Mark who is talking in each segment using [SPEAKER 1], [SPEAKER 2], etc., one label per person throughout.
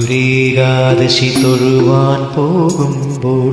[SPEAKER 1] ഗുരുവായൂരേകാദശി തൊഴുവാൻ പോകുമ്പോൾ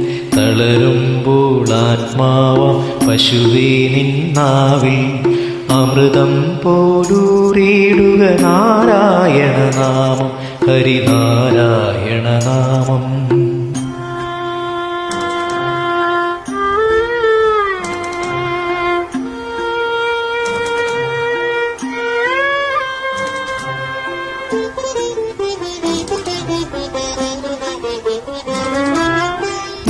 [SPEAKER 1] തളരുമ്പോൾ ആത്മാവം പശുവേ നിന്നാവിൽ അമൃതം പോലൂറിയിടുക നാരായണ നാമം ഹരിനാരായണ നാമം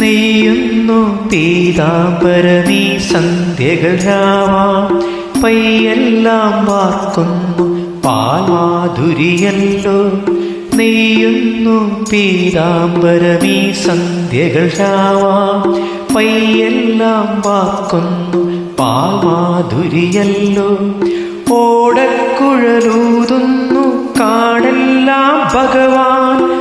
[SPEAKER 1] നെയ്യുന്നു പീതാംബരമീ സന്ധ്യകൾ രാവാം. പയ്യെല്ലാം വാർക്കുന്നു പാൽമാധുരിയല്ലോ. നെയ്യുന്നു പീതാംബരമീ സന്ധ്യകൾ രാവാം. പയ്യെല്ലാം വാർക്കുന്നു പാൽമാധുരിയല്ലോ. ഓടക്കുഴലൂതുന്നു കാടെല്ലാം ഭഗവാൻ.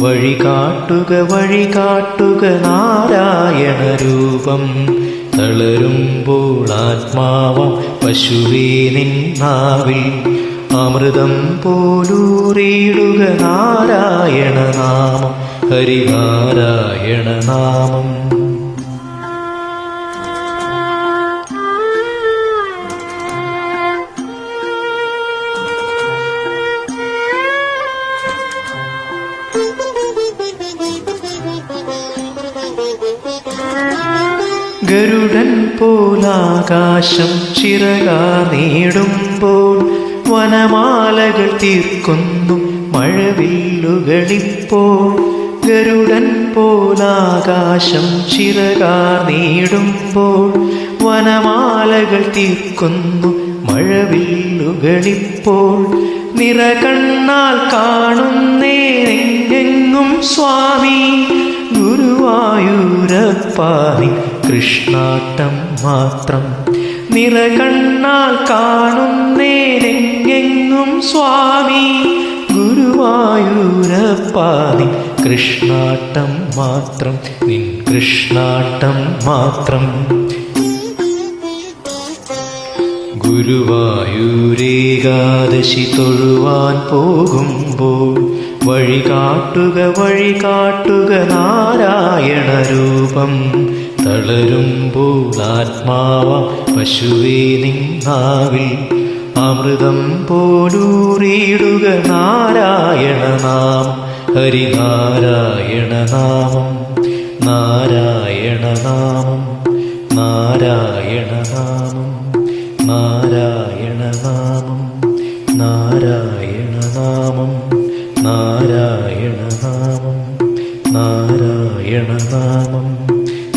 [SPEAKER 1] വഴി കാട്ടുക വഴി കാട്ടുക നാരായണ രൂപം. തളരുമ്പോൾ ആത്മാവം പശുവേ നിന്നാവിൽ അമൃതം പോലൂറിയിടുക നാരായണ നാമം ഹരിനാരായണ നാമം. ഗരുഡൻ പോലാകാശം ചിറകാ നേടുമ്പോൾ വനമാലകൾ തീർക്കുന്നു മഴവില്ലുകളിപ്പോൾ. ഗരുഡൻ പോലാകാശം ചിറകാ നേടുമ്പോൾ വനമാലകൾ തീർക്കുന്നു മഴവില്ലുകളിപ്പോൾ. നിറകണ്ണാൽ കാണുന്നേരെങ്ങും സ്വാമി ഗുരുവായൂരപ്പാനി കൃഷ്ണാട്ടം മാത്രം. നിറകണ്ണാൽ കാണുന്നേരെങ്ങും സ്വാമി. ഗുരുവായൂരപ്പാനി കൃഷ്ണാട്ടം മാത്രം. നിൻ കൃഷ്ണാട്ടം മാത്രം. ഗുരുവായൂരേകാദശി തൊഴുവാൻ പോകുമ്പോൾ വഴി കാട്ടുക വഴി കാട്ടുക നാരായണ രൂപം. തളരുമ്പോൾ ആത്മാവ പശുവേ നിന്നാവിൽ. അമൃതം പോലൂറിയിടുക നാരായണ നാമം. ഹരിനാരായണ നാമം. നാരായണ നാമം. നാരായണ നാമം. നാരായണ നാമം. നാരായണ നാമം. നാരായണ നാമം നാരായണ നാമം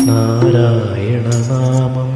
[SPEAKER 1] നാരായണ നാമം